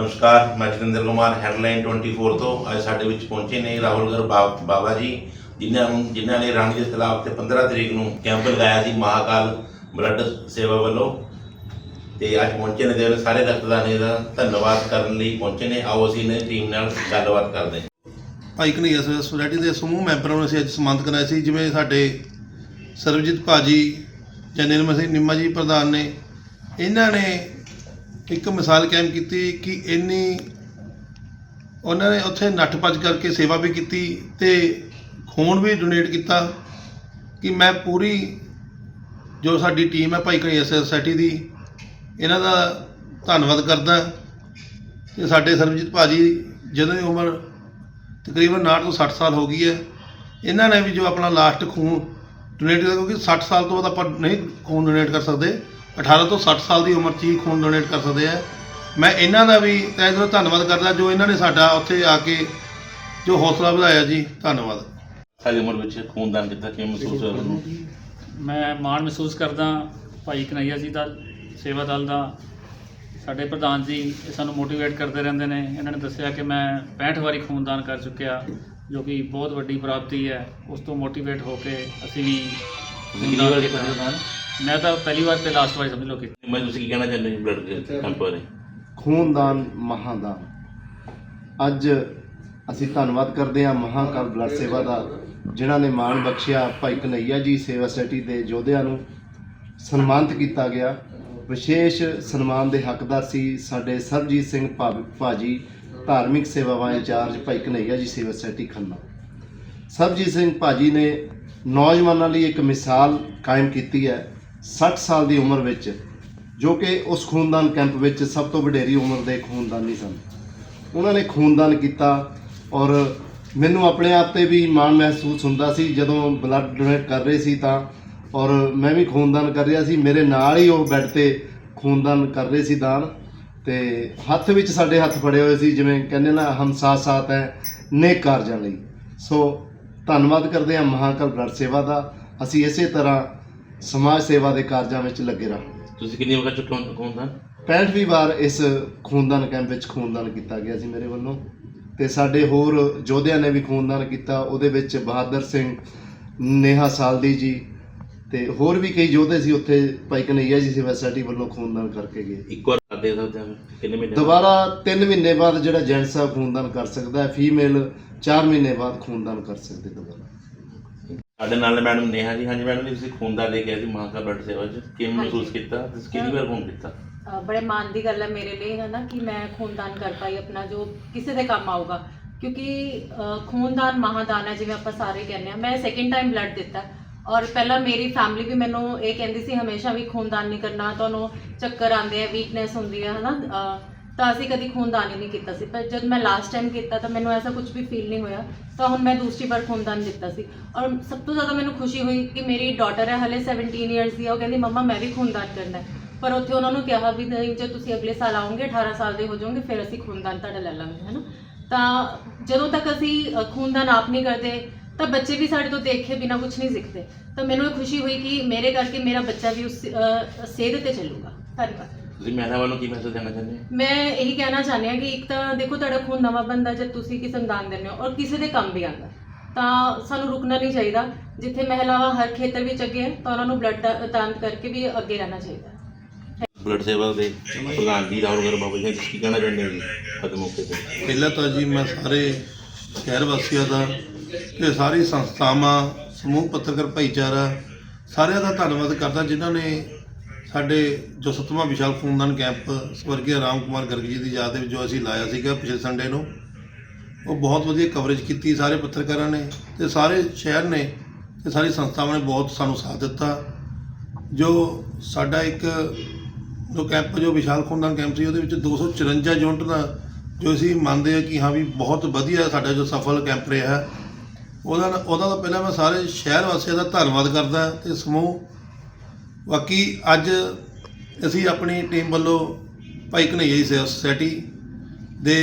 ਨਮਸਕਾਰ, ਮੈਂ ਜਤਿੰਦਰ ਕੁਮਾਰ ਹੈਡਲਾਈਨ 24 ਤੋਂ ਅੱਜ ਸਾਡੇ ਵਿੱਚ ਪਹੁੰਚੇ ਨੇ ਰਾਹੁਲ ਗਰ ਬਾ- ਬਾਬਾ ਜੀ, ਜਿਨ੍ਹਾਂ ਨੂੰ, ਜਿਨ੍ਹਾਂ ਨੇ ਰਾਣੀ ਦੇ ਖਿਲਾਫ ਤੇ 15 ਤਰੀਕ ਨੂੰ ਕੈਂਪ ਲਗਾਇਆ ਸੀ ਮਹਾਕਾਲ ਬਲੱਡ ਸੇਵਾ ਵੱਲੋਂ। ਤੇ ਅੱਜ ਪਹੁੰਚੇ ਨੇ ਤੇ ਸਾਰੇ ਰਕਤਦਾਨੀ ਦਾ ਧੰਨਵਾਦ ਕਰਨ ਲਈ ਪਹੁੰਚੇ ਨੇ। ਆਓ ਅਸੀਂ ਇਹਨਾਂ ਦੀ ਟੀਮ ਨਾਲ ਗੱਲਬਾਤ ਕਰਦੇ ਹਾਂ। ਭਾਈ ਕਨਈਆ ਸੋਸਾਇਟੀ ਸੁਸਾਇਟੀ ਦੇ ਸਮੂਹ ਮੈਂਬਰਾਂ ਨੂੰ ਅਸੀਂ ਅੱਜ ਸਨਮਾਨਿਤ ਕਰਾਇਆ ਸੀ, ਜਿਵੇਂ ਸਾਡੇ ਸਰਬਜੀਤ ਭਾਜੀ ਜਾਂ ਨਿਰਮਲ ਸਿੰਘ ਨਿੰਮਾ ਜੀ ਪ੍ਰਧਾਨ ਨੇ, ਇਹਨਾਂ ਨੇ ਇੱਕ ਮਿਸਾਲ ਕਾਇਮ ਕੀਤੀ ਕਿ ਇੰਨੀ ਉਹਨਾਂ ਨੇ ਉੱਥੇ ਨੱਠ ਭੱਜ ਕਰਕੇ ਸੇਵਾ ਵੀ ਕੀਤੀ ਤੇ ਖੂਨ ਵੀ ਡੋਨੇਟ ਕੀਤਾ ਕਿ ਮੈਂ ਪੂਰੀ ਜੋ ਸਾਡੀ ਟੀਮ ਹੈ ਭਾਈ ਕਨਈਆ ਸੁਸਾਇਟੀ ਦੀ, ਇਹਨਾਂ ਦਾ ਧੰਨਵਾਦ ਕਰਦਾ ਤੇ ਸਾਡੇ ਸਰਬਜੀਤ ਭਾਜੀ ਜਦੋਂ ਦੀ ਉਮਰ ਤਕਰੀਬਨ 59 ਤੋਂ 60 ਸਾਲ ਹੋ ਗਈ ਹੈ, ਇਹਨਾਂ ਨੇ ਵੀ ਜੋ ਆਪਣਾ ਲਾਸਟ ਖੂਨ ਡੋਨੇਟ ਕੀਤਾ ਕਿਉਂਕਿ 60 ਸਾਲ ਤੋਂ ਬਾਅਦ ਆਪਾਂ ਨਹੀਂ ਖੂਨ ਡੋਨੇਟ ਕਰ ਸਕਦੇ। 18 ਤੋਂ 60 ਸਾਲ ਦੀ ਉਮਰ 'ਚ ਹੀ ਖੂਨ ਡੋਨੇਟ ਕਰ ਸਕਦੇ ਆ। ਮੈਂ ਇਹਨਾਂ ਦਾ ਵੀ ਤਹਿ ਦਿਲੋਂ ਧੰਨਵਾਦ ਕਰਦਾ ਜੋ ਇਹਨਾਂ ਨੇ ਸਾਡਾ ਉੱਥੇ ਆ ਕੇ ਜੋ ਹੌਸਲਾ ਵਧਾਇਆ ਜੀ ਧੰਨਵਾਦ। ਸਾਡੀ ਉਮਰ ਵਿੱਚ ਖੂਨਦਾਨ ਕੀਤਾ ਕਿਵੇਂ ਮਹਿਸੂਸ ਹੋਇਆ ਤੁਹਾਨੂੰ? ਮੈਂ ਮਾਣ ਮਹਿਸੂਸ ਕਰਦਾ ਭਾਈ ਕਨਈਆ ਜੀ ਦਾ ਸੇਵਾ ਦਲ ਦਾ ਸਾਡੇ ਪ੍ਰਧਾਨ ਜੀ ਇਹ ਸਾਨੂੰ ਮੋਟੀਵੇਟ ਕਰਦੇ ਰਹਿੰਦੇ ਨੇ। ਇਹਨਾਂ ਨੇ ਦੱਸਿਆ ਕਿ ਮੈਂ 65 ਵਾਰੀ ਖੂਨਦਾਨ ਕਰ ਚੁੱਕਿਆ ਜੋ ਕਿ ਬਹੁਤ ਵੱਡੀ ਪ੍ਰਾਪਤੀ ਹੈ। ਉਸ ਤੋਂ ਮੋਟੀਵੇਟ ਹੋ ਕੇ ਅਸੀਂ ਵੀ ਵਾਰ ਕੀਤਾ ਖੂਨਦਾਨ ਮੈਂ ਤਾਂ ਪਹਿਲੀ ਵਾਰ ਤੇ ਲਾਸਟ ਵਾਰੀ ਸਮਝ ਲਓ ਕਿ ਮੈਂ ਤੁਸੀਂ ਕੀ ਕਹਿਣਾ ਚਾਹੁੰਦੇ ਹੋ ਬਲੱਡ ਕੈਂਪ ਬਾਰੇ? ਖੂਨਦਾਨ ਮਹਾਦਾਨ। ਅੱਜ ਅਸੀਂ ਧੰਨਵਾਦ ਕਰਦੇ ਹਾਂ ਮਹਾਕਾਲ ਬਲੱਡ ਸੇਵਾ ਦਾ ਜਿਨ੍ਹਾਂ ਨੇ ਮਾਣ ਬਖਸ਼ਿਆ ਭਾਈ ਕਨਈਆ ਜੀ ਸੇਵਾ ਸੋਸਾਇਟੀ ਦੇ ਯੋਧਿਆਂ ਨੂੰ। ਸਨਮਾਨਿਤ ਕੀਤਾ ਗਿਆ। ਵਿਸ਼ੇਸ਼ ਸਨਮਾਨ ਦੇ ਹੱਕਦਾਰ ਸੀ ਸਾਡੇ ਸਰਬਜੀਤ ਸਿੰਘ ਭਾਜੀ ਧਾਰਮਿਕ ਸੇਵਾਵਾਂ ਇੰਚਾਰਜ ਭਾਈ ਕਨਈਆ ਜੀ ਸੇਵਾ ਸੋਸਾਇਟੀ ਖੰਨਾ। ਸਰਬਜੀਤ ਸਿੰਘ ਭਾਜੀ ਨੇ ਨੌਜਵਾਨਾਂ ਲਈ ਇੱਕ ਮਿਸਾਲ ਕਾਇਮ ਕੀਤੀ ਹੈ। 60 ਸਾਲ ਦੀ ਉਮਰ ਵਿੱਚ, ਜੋ ਕਿ ਉਸ ਖੂਨਦਾਨ ਕੈਂਪ ਵਿੱਚ ਸਭ ਤੋਂ ਵਡੇਰੀ ਉਮਰ ਦੇ ਖੂਨਦਾਨੀ ਸਨ। ਉਹਨਾਂ ਨੇ ਖੂਨਦਾਨ ਕੀਤਾ ਔਰ ਮੈਨੂੰ ਆਪਣੇ ਆਪ ਤੇ ਵੀ ਮਾਣ ਮਹਿਸੂਸ ਹੁੰਦਾ ਸੀ, ਜਦੋਂ ਬਲੱਡ ਡੋਨੇਟ ਕਰ ਰਹੇ ਸੀ ਤਾਂ। ਔਰ ਮੈਂ ਵੀ ਖੂਨਦਾਨ ਕਰ ਰਿਹਾ ਸੀ, ਮੇਰੇ ਨਾਲ ਹੀ ਉਹ ਬੈੱਡ ਤੇ ਖੂਨਦਾਨ ਕਰ ਰਹੇ ਸੀ ਦਾਨ। ਤੇ ਹੱਥ ਵਿੱਚ ਸਾਡੇ ਹੱਥ ਫੜੇ ਹੋਏ ਸੀ, ਜਿਵੇਂ ਕਹਿੰਦੇ ਨਾ, ਹਮ ਸਾਥ ਸਾਥ ਹੈ, ਨੇਕ ਕਾਰਜਾਂ ਲਈ। ਸੋ ਧੰਨਵਾਦ ਕਰਦੇ ਹਾਂ ਮਹਾਕਾਲ ਬਲੱਡ ਸੇਵਾ ਦਾ। ਅਸੀਂ ਇਸੇ ਤਰ੍ਹਾਂ ਸਮਾਜ ਸੇਵਾ ਦੇ ਕਾਰਜਾਂ ਵਿੱਚ ਲੱਗੇ ਰਹਾਂਗੇ ਤੁਸੀਂ ਕਿੰਨੀ ਵਾਰ ਚੁੱਕੇ ਹੋ ਖੂਨਦਾਨ? 65ਵੀਂ ਵਾਰ ਇਸ ਖੂਨਦਾਨ ਕੈਂਪ ਵਿੱਚ ਖੂਨਦਾਨ ਕੀਤਾ ਗਿਆ ਸੀ ਮੇਰੇ ਵੱਲੋਂ। ਤੇ ਸਾਡੇ ਹੋਰ ਯੋਧਿਆਂ ਨੇ ਵੀ ਖੂਨਦਾਨ ਕੀਤਾ ਉਹਦੇ ਵਿੱਚ ਬਹਾਦਰ ਸਿੰਘ ਨੇਹਾ ਸਾਲਦੀ ਜੀ ਤੇ ਹੋਰ ਵੀ ਕਈ ਯੋਧੇ ਸੀ ਉੱਥੇ ਭਾਈ ਕਨਈਆ ਜੀ ਸੇਵਾ ਸੋਸਾਇਟੀ ਵੱਲੋਂ ਖੂਨਦਾਨ ਕਰਕੇ ਗਏ। ਇੱਕ ਵਾਰ ਕਰ ਦੇ ਸਕਦੇ ਹਾਂ ਕਿੰਨੇ ਮਹੀਨੇ ਦੁਬਾਰਾ 3 ਮਹੀਨੇ ਬਾਅਦ ਜਿਹੜਾ ਜੈਂਟਸ ਆ ਖੂਨਦਾਨ ਕਰ ਸਕਦਾ ਹੈ ਫੀਮੇਲ 4 ਮਹੀਨੇ ਬਾਅਦ ਖੂਨਦਾਨ ਕਰ ਸਕਦੇ ਦੁਬਾਰਾ। ਸਾਡੇ ਨਾਲ ਮੈਡਮ ਨੇਹਾ ਜੀ ਹਾਂਜੀ ਮੈਡਮ ਜੀ ਤੁਸੀਂ ਖੂਨਦਾਨ ਲੈ ਕੇ ਆਏ ਸੀ ਮਾਂ ਬਲੱਡ ਸੇਵਾ ਚ। ਕਿਵੇਂ ਮਹਿਸੂਸ ਕੀਤਾ? ਤੁਸੀਂ ਕਿੰਨੀ ਵਾਰ ਖੂਨ ਅ, ਬੜੇ ਮਾਣ ਦੀ ਗੱਲ ਹੈ ਮੇਰੇ ਲਈ ਹੈ ਨਾ ਕਿ ਮੈਂ ਖੂਨਦਾਨ ਕਰ ਪਾਈ ਆਪਣਾ ਜੋ ਕਿਸੇ ਦੇ ਕੰਮ ਆਊਗਾ। ਕਿਉਂਕਿ ਅ, ਖੂਨਦਾਨ ਮਹਾਦਾਨ ਹੈ ਜਿਵੇਂ ਆਪਾਂ ਸਾਰੇ ਕਹਿੰਦੇ ਆ ਮੈਂ ਸੈਕਿੰਡ ਟਾਈਮ ਬਲੱਡ ਦਿੱਤਾ। ਔਰ ਪਹਿਲਾਂ ਮੇਰੀ ਫੈਮਿਲੀ ਵੀ ਮੈਨੂੰ ਇਹ ਕਹਿੰਦੀ ਸੀ ਹਮੇਸ਼ਾ ਵੀ ਖੂਨਦਾਨ ਨਹੀਂ ਕਰਨਾ ਤੁਹਾਨੂੰ ਚੱਕਰ ਆਉਂਦੇ ਆ ਵੀਕਨੈਸ ਹੁੰਦੀ ਹੈ ਹਨਾ ਅ, ਤਾਂ ਅਸੀਂ ਕਦੀ ਖੂਨਦਾਨ ਹੀ ਨਹੀਂ ਕੀਤਾ ਸੀ। ਪਰ ਜਦ ਮੈਂ ਲਾਸਟ ਟਾਈਮ ਕੀਤਾ ਤਾਂ ਮੈਨੂੰ ਐਸਾ ਕੁਝ ਵੀ ਫੀਲ ਨਹੀਂ ਹੋਇਆ। ਤਾਂ ਹੁਣ ਮੈਂ ਦੂਸਰੀ ਵਾਰ ਖੂਨਦਾਨ ਦਿੱਤਾ ਸੀ। ਔਰ ਸਭ ਤੋਂ ਜ਼ਿਆਦਾ ਮੈਨੂੰ ਖੁਸ਼ੀ ਹੋਈ ਕਿ ਮੇਰੀ ਡਾਟਰ ਹੈ ਹਲੇ 17 ਇਅਰਸ ਦੀ ਆ ਉਹ ਕਹਿੰਦੀ ਮੰਮਾ ਮੈਂ ਵੀ ਖੂਨਦਾਨ ਕਰਨਾ ਹੈ। ਪਰ ਉੱਥੇ ਉਹਨਾਂ ਨੂੰ ਕਿਹਾ ਵੀ ਨਹੀਂ ਜੇ ਤੁਸੀਂ ਅਗਲੇ ਸਾਲ ਆਉਂਗੇ 18 ਸਾਲ ਦੇ ਹੋ ਜਾਓਗੇ ਫਿਰ ਅਸੀਂ ਖੂਨਦਾਨ ਤੁਹਾਡਾ ਲੈ ਲਾਂਗੇ ਹੈਨਾ? ਤਾਂ ਜਦੋਂ ਤੱਕ ਅਸੀਂ ਖੂਨਦਾਨ ਆਪ ਨਹੀਂ ਕਰਦੇ ਤਾਂ ਬੱਚੇ ਵੀ ਸਾਡੇ ਤੋਂ ਦੇਖੇ ਬਿਨਾ ਕੁਝ ਨਹੀਂ ਸਿੱਖਦੇ। ਤਾਂ ਮੈਨੂੰ ਇਹ ਖੁਸ਼ੀ ਹੋਈ ਕਿ ਮੇਰੇ ਕਰਕੇ ਮੇਰਾ ਬੱਚਾ ਵੀ ਉਸ ਅ, ਸੇਧ ਤੇ ਚੱਲੂਗਾ। ਧੰਨਵਾਦ। ਤੁਸੀਂ ਮਹਿਲਾਵਾਂ ਨੂੰ ਕੀ ਮੈਸੇਜ ਦੇਣਾ ਚਾਹੁੰਦੇ ਹੋ? ਮੈਂ ਇਹੀ ਕਹਿਣਾ ਚਾਹੁੰਦੀ ਹਾਂ ਕਿ ਇੱਕ ਤਾਂ ਦੇਖੋ ਤੁਹਾਡਾ ਖੂਨ ਨਵਾਂ ਬੰਦਾ ਜਦ ਤੁਸੀਂ ਕਿਸੇ ਨੂੰ ਦਾਨ ਦਿੰਦੇ ਹੋ ਔਰ ਕਿਸੇ ਦੇ ਕੰਮ ਵੀ ਆਉਂਦਾ ਤਾਂ ਸਾਨੂੰ ਰੁਕਣਾ ਨਹੀਂ ਚਾਹੀਦਾ। ਜਿੱਥੇ ਮਹਿਲਾਵਾਂ ਹਰ ਖੇਤਰ ਵਿੱਚ ਅੱਗੇ ਹੈ ਤਾਂ ਉਹਨਾਂ ਨੂੰ ਬਲੱਡ ਦਾਨ ਕਰਕੇ ਵੀ ਅੱਗੇ ਰਹਿਣਾ ਚਾਹੀਦਾ। ਬਲੱਡ ਸੇਵਾ ਦੇ ਪ੍ਰਧਾਨ ਜੀ ਰਾਹੁਲ ਗਰ ਬਾਬਾ ਜੀ ਕੀ ਕਹਿਣਾ ਚਾਹੁੰਦੇ ਹੋ ਜੀ? ਅੱਜ ਮੌਕੇ ਤੇ। ਪਹਿਲਾਂ ਤਾਂ ਜੀ ਮੈਂ ਸਾਰੇ ਸ਼ਹਿਰ ਵਾਸੀਆਂ ਦਾ ਤੇ ਸਾਰੀ ਸੰਸਥਾਵਾਂ ਸਮੂਹ ਪੱਤਰਕਾਰ ਭਾਈਚਾਰਾ ਸਾਰਿਆਂ ਦਾ ਧੰਨਵਾਦ ਕਰਦਾ ਜਿਨ੍ਹਾਂ ਨੇ ਸਾਡੇ ਜੋ ਸੱਤਵਾਂ ਵਿਸ਼ਾਲ ਖੂਨਦਾਨ ਕੈਂਪ ਸਵਰਗੀ ਰਾਮ ਕੁਮਾਰ ਗਰਗ ਜੀ ਦੀ ਯਾਦ ਦੇ ਵਿੱਚ ਜੋ ਅਸੀਂ ਲਾਇਆ ਸੀਗਾ ਪਿਛਲੇ ਸੰਡੇ ਨੂੰ, ਉਹ ਬਹੁਤ ਵਧੀਆ ਕਵਰੇਜ ਕੀਤੀ ਸਾਰੇ ਪੱਤਰਕਾਰਾਂ ਨੇ ਤੇ ਸਾਰੇ ਸ਼ਹਿਰ ਨੇ ਤੇ ਸਾਰੀ ਸੰਸਥਾਵਾਂ ਨੇ ਬਹੁਤ ਸਾਨੂੰ ਸਾਥ ਦਿੱਤਾ ਜੋ ਸਾਡਾ ਇੱਕ ਜੋ ਕੈਂਪ, ਜੋ ਵਿਸ਼ਾਲ ਖੂਨਦਾਨ ਕੈਂਪ ਸੀ, ਉਹਦੇ ਵਿੱਚ 254 ਯੂਨਿਟ ਦਾ ਜੋ ਅਸੀਂ ਮੰਨਦੇ ਹਾਂ ਕਿ ਹਾਂ ਵੀ ਬਹੁਤ ਵਧੀਆ ਸਾਡਾ ਜੋ ਸਫਲ ਕੈਂਪ ਰਿਹਾ ਹੈ। ਉਹਦਾ ਉਹਦਾ ਤਾਂ ਪਹਿਲਾਂ ਮੈਂ ਸਾਰੇ ਸ਼ਹਿਰ ਵਾਸੀਆਂ ਦਾ ਧੰਨਵਾਦ ਕਰਦਾ ਤੇ ਸਮੂਹ ਬਾਕੀ ਅੱਜ ਅਸੀਂ ਆਪਣੀ ਟੀਮ ਵੱਲੋਂ ਭਾਈ ਕਨਈਆ ਜੀ ਸੇਵਾ ਸੁਸਾਇਟੀ ਦੇ